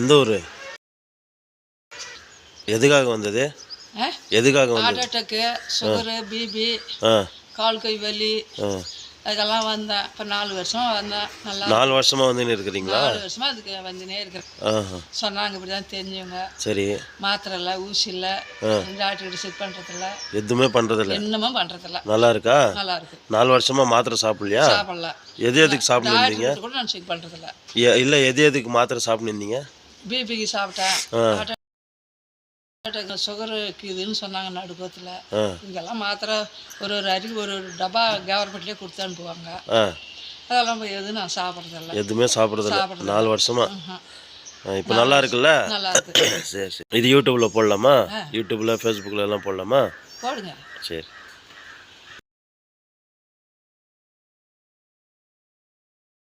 எந்த ஊர் எதுக்காக வந்தது? எதுக்காக வந்தது? ஹார்ட் அட்டாக்கு சுகரு பிபி ஆ. கால் கை வலி ஆ. அதுக்கெல்லாம் வந்தேன். இப்போ நாலு வருஷமா வந்தேன். நல்லா நாலு வருஷமாக வந்துன்னு இருக்கிறீங்களா? நாலு வருஷமா அதுக்கு வந்துனே இருக்கிறேன். ஆஹா. சொன்னாங்க இப்படி தான் தெரிஞ்சவங்க. சரி. மாத்திரை இல்லை ஊசி இல்லை. டாக்டர் செக் பண்ணுறதில்ல எதுவுமே பண்ணுறதில்ல இன்னமும் பண்ணுறதில்ல நல்லா இருக்கா? நல்லா இருக்கு. நாலு வருஷமாக மாத்திரை சாப்பிடலையா? சாப்பிடல. எது எதுக்கு சாப்பிட்டு இருந்தீங்க டாக்டர் கூட நான் செக் பண்ணுறதில்ல இல்லை எது எதுக்கு மாத்திரை சாப்பிட்டு இருந்தீங்க பிபிக்கு சாப்பிட்டேன். சுகர் இருக்குதுன்னு சொன்னாங்க நடுக்கத்தில். இங்கெல்லாம் மாத்திரை ஒரு ஒரு அரிக்கு ஒரு ஒரு டப்பா கவர்மெண்ட்லேயே கொடுத்து அனுப்புவாங்க அதெல்லாம் எதுவும் நான் சாப்பிட்றதில்ல. எதுவுமே சாப்பிடுறதில்ல. நாலு வருஷமா? இப்போ நல்லா இருக்குல்ல? நல்லா இருக்கு. சரி சரி. இது யூடியூப்ல போடலாமா? யூடியூப்ல ஃபேஸ்புக்கில் எல்லாம் போடலாமா? போடுங்க. சரி.